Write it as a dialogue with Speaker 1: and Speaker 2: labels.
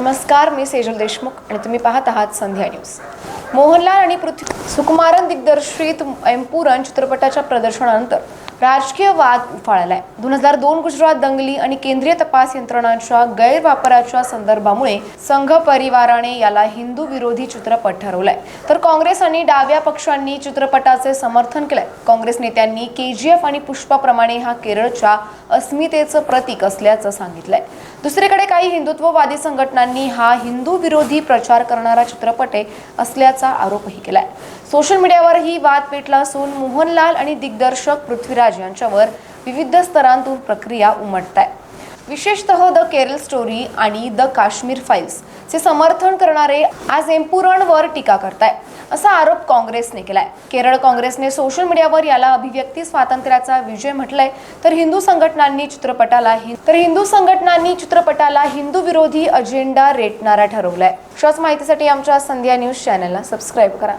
Speaker 1: नमस्कार मी सेजल देशमुख आणि तुम्ही पाहत आहात संध्या न्यूज. मोहनलाल आणि पृथ्वी सुकुमारन दिग्दर्शित एम्पुरन चित्रपटाच्या प्रदर्शनानंतर राजकीय वाद उफाळलाय. दोन हजार दोन गुजरात दंगली आणि केंद्रीय तपास यंत्रणांच्या गैरवापराच्या संदर्भामुळे संघ परिवाराने याला हिंदू विरोधी चित्रपट ठरवलाय. तर काँग्रेस आणि डाव्या पक्षांनी चित्रपटाचे समर्थन केलंय. काँग्रेस नेत्यांनी के जी एफ आणि पुष्पाप्रमाणे हा केरळच्या अस्मितेचं प्रतीक असल्याचं सांगितलंय. दुसरीकडे काही हिंदुत्ववादी संघटनांनी हा हिंदू विरोधी प्रचार करणारा चित्रपट आहे असल्याचा आरोपही केलाय. सोशल मीडियावर ही वाद पेटला असून मोहनलाल आणि दिग्दर्शक पृथ्वीराज यांच्यावर विविध स्तरांतून प्रक्रिया उमटत आहे विशेषतः द केरल स्टोरी आणि द काश्मीर फाईल्स चे समर्थन करणारे आज एम्पुरणवर टीका करताय. असा आरोप काँग्रेसने केलाय. केरळ काँग्रेसने सोशल मीडियावर याला अभिव्यक्ती स्वातंत्र्याचा विजय म्हटलाय. तर हिंदू संघटनांनी चित्रपटाला तर हिंदू संघटनांनी चित्रपटाला हिंदू विरोधी अजेंडा रेटणारा ठरवलाय. अशाच माहितीसाठी आमच्या संध्या न्यूज चॅनलला सबस्क्राईब करा.